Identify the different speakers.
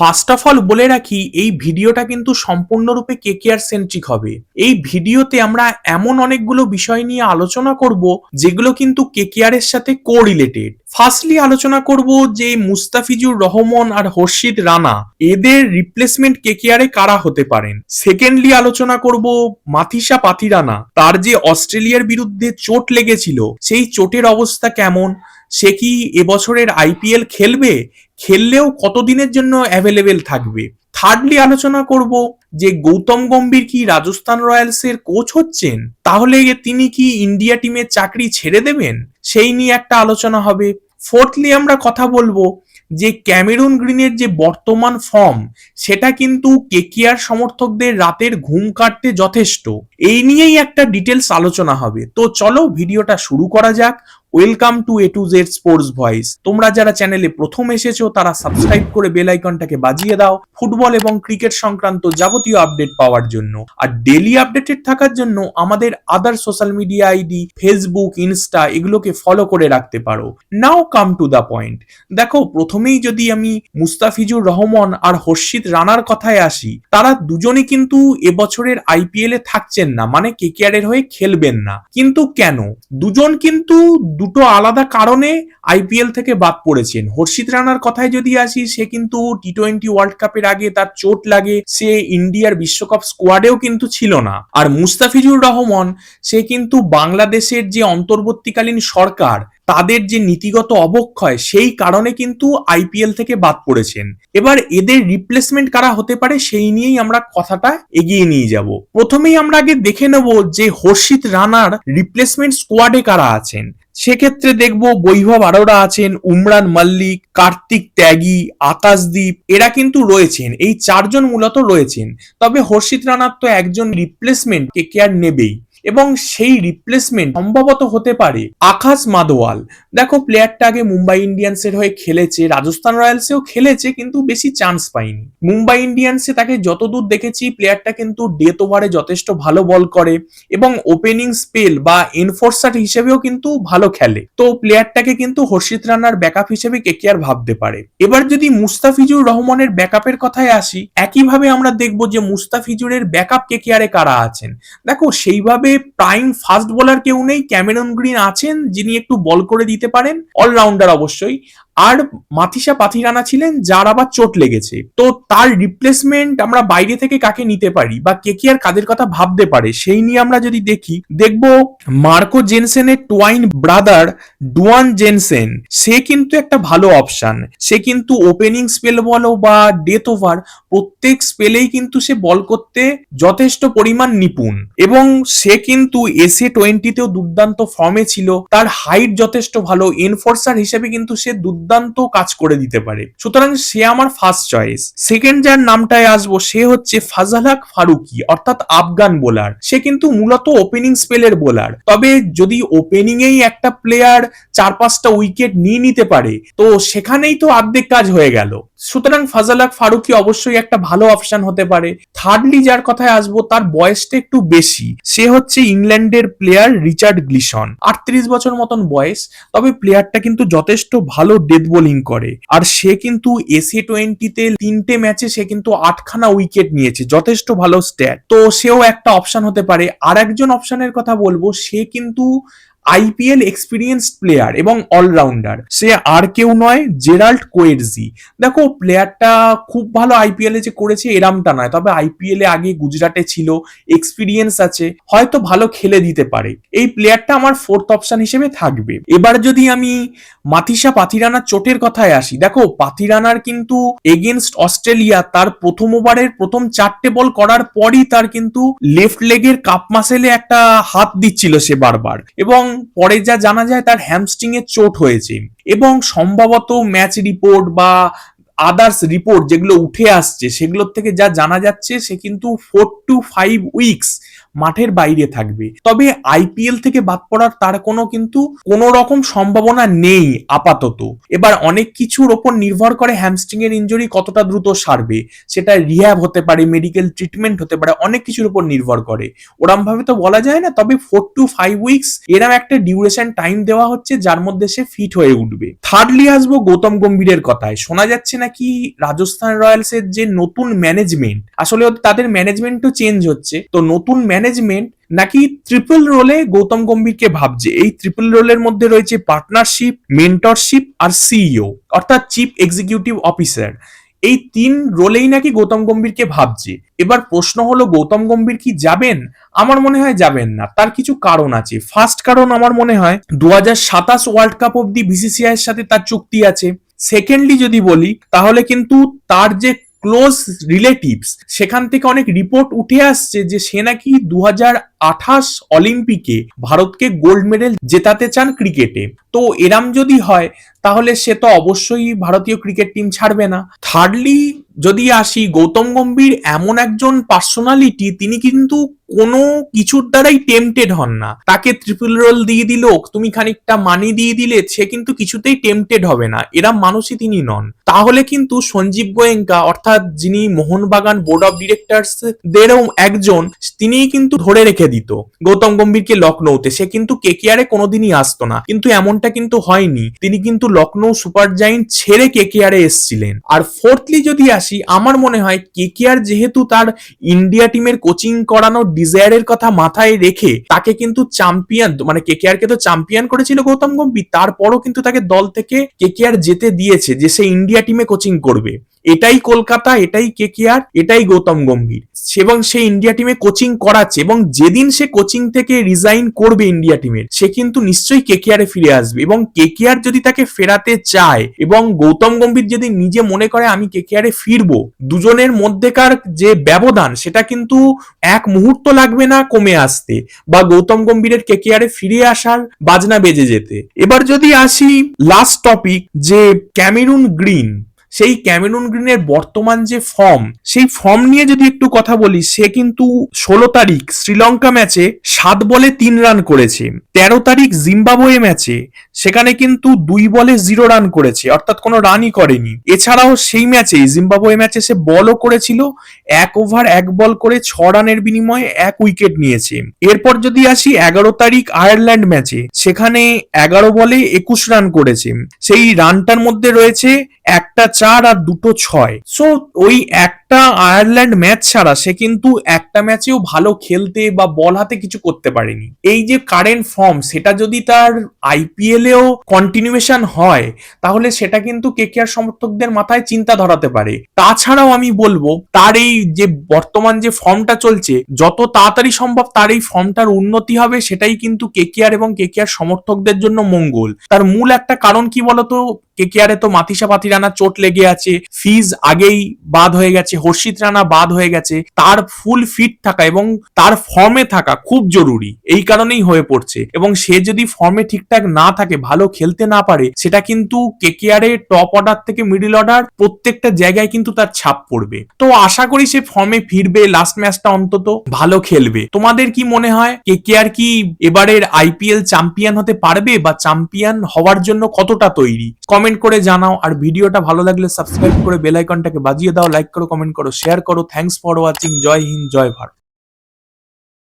Speaker 1: First of all বলে রাখি, এই ভিডিওটা কিন্তু সম্পূর্ণরূপে কেকেআর সেন্ট্রিক হবে। এই ভিডিওতে আমরা এমন অনেকগুলো বিষয় নিয়ে আলোচনা করব, যেগুলো কিন্তু কেকেআর এর সাথে কো রিলেটেড ফার্স্টলি আলোচনা করব যে মুস্তাফিজুর রহমান আর হর্ষিত রানা, এদের রিপ্লেসমেন্ট কেকেআরে কারা হতে পারেন? সেকেন্ডলি আলোচনা করব মাথিসা পাথিরানা, তার যে অস্ট্রেলিয়ার বিরুদ্ধে চোট লেগেছিল, সেই চোটের অবস্থা কেমন? সে কি এবছরের আইপিএল খেলবে? খেললেও কতদিনের জন্য অ্যাভেলেবেল থাকবে? থার্ডলি আলোচনা করব যে গৌতম গম্ভীর কি রাজস্থান রয়্যালসের কোচ হচ্ছেন? তাহলে তিনি কি ইন্ডিয়া টিমের চাকরি ছেড়ে দেবেন? সেই নিয়ে একটা আলোচনা হবে। ফোর্থলি আমরা কথা বলব যে ক্যামেরুন গ্রিনের যে বর্তমান ফর্ম সেটা কিন্তু কেকিয়ার সমর্থকদের রাতের ঘুম কাটতে যথেষ্ট। এই নিয়েই একটা ডিটেলস আলোচনা হবে। তো চলো ভিডিওটা শুরু করা যাক। Welcome to A to Z sports voice তোমরা যারা চ্যানেলে প্রথম এসেছ, তারা সাবস্ক্রাইব করে বেল আইকনটাকে বাজিয়ে দাও ফুটবল এবং ক্রিকেট সংক্রান্ত যাবতীয় আপডেট পাওয়ার জন্য। আর ডেলি আপডেটেড থাকার জন্য আমাদের other social media ID Facebook Insta এগুলোকে ফলো করে রাখতে পারো। Now come to the point দেখো, প্রথমেই যদি আমি মুস্তাফিজুর রহমান আর হর্ষিত রানার কথায় আসি, তারা দুজনই কিন্তু এবছরের আইপিএল এ থাকছেন না মানে কেকেআর এর হয়ে খেলবেন না। কিন্তু কেন? দুজন কিন্তু দুটো আলাদা কারণে আইপিএল থেকে বাদ পড়েছেন। হর্ষিত রানার কথায় যদি আসি, সে কিন্তু টি টোয়েন্টি ওয়ার্ল্ড কাপের আগে তার চোট লাগে, সে ইন্ডিয়ার বিশ্বকাপ স্কোয়াডেও কিন্তু ছিল না। আর মুস্তাফিজুর রহমান, সে কিন্তু বাংলাদেশের যে অন্তর্বর্তীকালীন সরকার, তাদের যে নীতিগত অবক্ষয়, সেই কারণে কিন্তু আইপিএল থেকে বাদ পড়েছেন। এবার এদের রিপ্লেসমেন্ট কারা হতে পারে, সেই নিয়েই আমরা কথাটা এগিয়ে নিয়ে যাব। প্রথমেই আমরা আগে দেখে নেব যে হর্ষিত রানার রিপ্লেসমেন্ট স্কোয়াডে কারা আছেন। সেক্ষেত্রে দেখব বৈভব আরোরা আছেন, উমরান মল্লিক, কার্তিক ত্যাগী, আকাশদীপ, এরা কিন্তু রয়েছেন, এই চারজন মূলত রয়েছেন। তবে হর্ষিত রানার তো একজন রিপ্লেসমেন্ট কে কেয়ার নেবেই। এবং সেই রিপ্লেসমেন্ট সম্ভবত হতে পারে আকাশ মাদোয়াল। দেখো প্লেয়ারটা আগে মুম্বাই ইন্ডিয়ান্সের হয়ে খেলেছে, রাজস্থান রয়্যালসেও খেলেছে, কিন্তু বেশি চান্স পায়নি। মুম্বাই ইন্ডিয়ান্সে তাকে যতদূর দেখেছি প্লেয়ারটা কিন্তু ডেথ ওভারে যথেষ্ট ভালো বল করে এবং ওপেনিং স্পেল বা এনফোর্সার হিসেবেও কিন্তু ভালো খেলে। তো প্লেয়ারটাকে কিন্তু হর্ষিত রানার ব্যাকআপ হিসেবে কেকেআর ভাবতে পারে? এবার যদি মুস্তাফিজুর রহমানের ব্যাকআপের কথায় আসি, একইভাবে আমরা দেখব যে মুস্তাফিজুরের ব্যাকআপ কেকেআরে কারা আছেন? দেখো, সেইভাবে প্রাইম ফাস্ট বোলার কেউ নেই, ক্যামেরন গ্রিন আছেন, যিনি একটু বল করে দিতে পারেন অলরাউন্ডার অবশ্যই। আর মাথিসা পাথিরানা ছিলেন যার আবার চোট লেগেছে। তো তার রিপ্লেসমেন্ট আমরা বাইরে থেকে কাকে নিতে পারি বা কে কি আর কাদের কথা ভাবতে পারে, সেই নিয়ে আমরা যদি দেখি, দেখব মার্কো জেনসেনের টোয়াইন ব্রাদার ডুয়ান জেনসেন। সে কিন্তু একটা ভালো অপশন সে কিন্তু ওপেনিং স্পেল বলো বা ডেথ ওভার প্রত্যেক স্পেলেই কিন্তু সে বল করতে যথেষ্ট পরিমাণ নিপুণ। এবং সে কিন্তু এসে টোয়েন্টিতেও দুর্দান্ত ফর্মে ছিল। তার হাইট যথেষ্ট ভালো। এনফোর্সার হিসেবে কিন্তু সে দুর্দান্ত কাজ করে দিতে পারে। সুতরাং সে আমার ফার্স্ট চয়েস সেকেন্ড যার নামটায় আসব, সে হচ্ছে ফাজালাক ফারুকি, অর্থাৎ আফগান বোলার সে কিন্তু মূলত ওপেনিং স্পেলের বোলার তবে যদি ওপেনিং এই একটা প্লেয়ার চার পাঁচটা উইকেট নিয়ে নিতে পারে, তো সেখানেই তো অর্ধেক কাজ হয়ে গেল। সুতরাং ফাজালাক ফারুকি অবশ্যই একটা ভালো অপশন হতে পারে। থার্ডলি যার কথায় আসব, তার বয়সটা একটু বেশি। সে হচ্ছে ইংল্যান্ডের প্লেয়ার রিচার্ড গ্লিসন আটত্রিশ বছর মতন বয়স, তবে প্লেয়ারটা কিন্তু যথেষ্ট ভালো ডেথ বোলিং করে। আর সে কিন্তু এসি টোয়েন্টিতে তিনটে ম্যাচে সে কিন্তু আটখানা উইকেট নিয়েছে, যথেষ্ট ভালো স্ট্যাট তো সেও একটা অপশন হতে পারে। আর একজন অপশনের কথা বলব, সে কিন্তু আইপিএল এক্সপিরিয়েন্স প্লেয়ার এবং অলরাউন্ডার সে আর কেউ নয় জেরাল্ড কোয়েরজি দেখো প্লেয়ারটা খুব ভালো আইপিএল যে করেছে, এরামটা নয়। তবে আইপিএল এ আগে গুজরাটে ছিল এক্সপিরিয়েন্স আছে, হয়তো ভালো খেলে দিতে পারে। এই প্লেয়ারটা আমার ফোর্থ অপশন হিসেবে থাকবে। এবার যদি আমি মাথিসা পাথিরানার চোটের কথায় আসি, দেখো, পাথিরানার কিন্তু এগেনস্ট অস্ট্রেলিয়া, তার প্রথম ওভারের প্রথম চারটে বল করার পরই তার কিন্তু লেফট লেগের কাপ মাসেলে একটা হাত দিচ্ছিল সে বারবার। এবং পরে যা জানা যায় তার হ্যামস্ট্রিং এ চোট হয়েছে। এবং সম্ভবত ম্যাচ রিপোর্ট বা আদার্স রিপোর্ট যেগুলো উঠে আসছে, সেগুলোর থেকে যা জানা যাচ্ছে, সে কিন্তু ফোর টু ফাইভ উইকস মাঠের বাইরে থাকবে। তবে আইপিএল থেকে বাদ পড়ার তার কোনো কিন্তু কোনো রকম সম্ভাবনা নেই আপাতত। এবার অনেক কিছুর ওপর নির্ভর করে হ্যামস্ট্রিং এর ইনজুরি কতটা দ্রুত সারবে, সেটা রিহ্যাব হতে পারে, মেডিকেল ট্রিটমেন্ট হতে পারে, অনেক কিছুর উপর নির্ভর করে। ওরম ভাবে তো বলা যায় না, তবে ফোর টু ফাইভ উইকস এরম একটা ডিউরেশন টাইম দেওয়া হচ্ছে যার মধ্যে সে ফিট হয়ে উঠবে। থার্ডলি আসব গৌতম গম্ভীরের কথায়। শোনা যাচ্ছে নাকি রাজস্থান রয়্যালস এর যে নতুন ম্যানেজমেন্ট আসলে তাদের ম্যানেজমেন্টও চেঞ্জ হচ্ছে। তো নতুন ম্যানেজমেন্ট নাকি ট্রিপল রোলে গৌতম গম্ভীরকে ভাবছে? এই ট্রিপল রোলের মধ্যে রয়েছে পার্টনারশিপ মেন্টরশিপ আর সিইও অর্থাৎ চিফ এক্সিকিউটিভ অফিসার এই তিন রোলেই নাকি গৌতম গম্ভীরকে ভাবছে? এবার প্রশ্ন হলো, গৌতম গম্ভীর কি যাবেন? আমার মনে হয় যাবেন না। তার কিছু কারণ আছে। ফার্স্ট কারণ আমার মনে হয় দু সাতাশ ওয়ার্ল্ড কাপ অব্দি বিসিসিআই এর সাথে তার চুক্তি আছে। সেকেন্ডলি যদি বলি, তাহলে কিন্তু তার যে ক্লোজ রিলেটিভস সেখান থেকে অনেক রিপোর্ট উঠে আসছে যে সে নাকি দু আঠাশ অলিম্পিকে ভারতকে গোল্ড মেডেল জেতাতে চান ক্রিকেটে তো এরাম যদি হয়, তাহলে সে তো অবশ্যই ভারতীয় ক্রিকেট টিম ছাড়বে না। থার্ডলি যদি আসি, গৌতম গম্ভীর এমন একজন পার্সোনালিটি তিনি কিন্তু কোনো কিছুর দ্বারাই টেম্পটেড হন না। তাকে ট্রিপল রোল দিয়ে দিল, তুমি খানিকটা মানি দিয়ে দিলে, সে কিন্তু কিছুতেই টেম্পটেড হবে না। এরা মানুষই তিনি নন। তাহলে কিন্তু সঞ্জীব গোয়েঙ্কা, অর্থাৎ যিনি মোহনবাগান বোর্ড অফ ডিরেক্টরস দেরও একজন, তিনিই কিন্তু ধরে রেখে দিত। গৌতম গম্ভীরকে লখনৌতে, সে কিন্তু কেকেআরে কোনোদিনই আসতো না। কিন্তু এমনটা কিন্তু হয়নি। তিনি কিন্তু লখনৌ সুপার জাইন্ট ছেড়ে কেকেআরে এসছিলেন। আর ফোর্থলি যদি আসি আমার মনে হয় কেকেআর যেহেতু তার ইন্ডিয়া টিমের কোচিং করানোর ডিজায়ারের কথা মাথায় রেখে তাকে কিন্তু চ্যাম্পিয়ন মানে কেকেআর কে তো চ্যাম্পিয়ন করেছিল গৌতম গম্ভীর, তারপরও কিন্তু তাকে দল থেকে কেকেআর যেতে দিয়েছে যে সে ইন্ডিয়া টিমে কোচিং করবে। এটাই কলকাতা, এটাই কেকেআর, এটাই গৌতম গম্ভীর। এবং সে ইন্ডিয়া টিমে কোচিং করাচ্ছে এবং যেদিন সে কোচিং থেকে রিজাইন করবে ইন্ডিয়া টিমের সে কিন্তু নিশ্চয়ই কেকেআরে ফিরে আসবে। এবং কেকেআর যদি তাকে ফেরাতে চায় এবং গৌতম গম্ভীর যদি নিজে মনে করে আমি কেকেআরে ফিরবো, দুজনের মধ্যেকার যে ব্যবধান, সেটা কিন্তু এক মুহূর্ত লাগবে না কমে আসতে বা গৌতম গম্ভীরের কেকেআরে ফিরে আসার বাজনা বেজে যেতে। এবার যদি আসি লাস্ট টপিক যে ক্যামেরুন গ্রিন সেই ক্যামেরুন গ্রিনের বর্তমান যে ফর্ম সেই ফর্ম নিয়ে যদি একটু কথা বলি, সে কিন্তু ষোলো তারিখ শ্রীলঙ্কা ম্যাচে সাত বলে তিন রান করেছে, তেরো তারিখ জিম্বাবুয়ে ম্যাচে সেখানে কিন্তু দুই বলে জিরো রান করেছে, অর্থাৎ কোনো রানই করেনি। এছাড়াও সেই ম্যাচেই জিম্বাবুয়ে ম্যাচে সে বলও করেছিল, এক ওভার এক বল করে ছ রানের বিনিময়ে এক উইকেট নিয়েছে। এরপর যদি আসি এগারো তারিখ আয়ারল্যান্ড ম্যাচে সেখানে এগারো বলে একুশ রান করেছে। সেই রানটার মধ্যে রয়েছে একটা চার আর দুটো ছয়। সো ওই একটা আয়ারল্যান্ড ম্যাচ ছাড়া সে কিন্তু একটা ম্যাচেও ভালো খেলতে বা বল হাতে কিছু করতে পারেনি। এই যে কারেন্ট ফর্ম সেটা যদি তার আইপিএল এও কন্টিনিউয়েশন হয়, তাহলে সেটা কিন্তু কেকেআর সমর্থকদের মাথায় চিন্তা ধরাতে পারে। তাছাড়াও আমি বলব, তার এই যে বর্তমান যে ফর্মটা চলছে, যত তাড়াতাড়ি সম্ভব তার এই ফর্মটার উন্নতি হবে, সেটাই কিন্তু কেকেআর এবং কেকেআর সমর্থকদের জন্য মঙ্গল। তার মূল একটা কারণ কি বলতো? কেকেআরে তো মাতিসা পাতি রানা চোট লেগে আছে ফিজ আগেই বাদ হয়ে গেছে হর্ষিত রানা বাদ হয়ে গেছে, তার ফুল ফিট থাকা এবং তার ফর্মে থাকা খুব জরুরি। এই কারণেই হয়ে পড়ছে। এবং সে যদি ফর্মে ঠিকঠাক না থাকে, ভালো খেলতে না পারে, সেটা কিন্তু কেকেআর টপ অর্ডার থেকে মিডল অর্ডার প্রত্যেকটা জায়গায় কিন্তু তার ছাপ পড়বে। তো আশা করি সে ফর্মে ফিরবে লাস্ট ম্যাচটা অন্তত ভালো খেলবে। তোমাদের কি মনে হয় কেকেআর কি এবারের আইপিএল চ্যাম্পিয়ন হতে পারবে বা চ্যাম্পিয়ন হওয়ার জন্য কতটা তৈরি? কমেন্ট করে জানাও। আর ভিডিওটা ভালো লাগলে সাবস্ক্রাইব করে বেল আইকনটাকে বাজিয়ে দাও লাইক করো কমেন্ট করো শেয়ার করো থ্যাংকস ফর ওয়াচিং জয় হিন্দ জয় ভারত।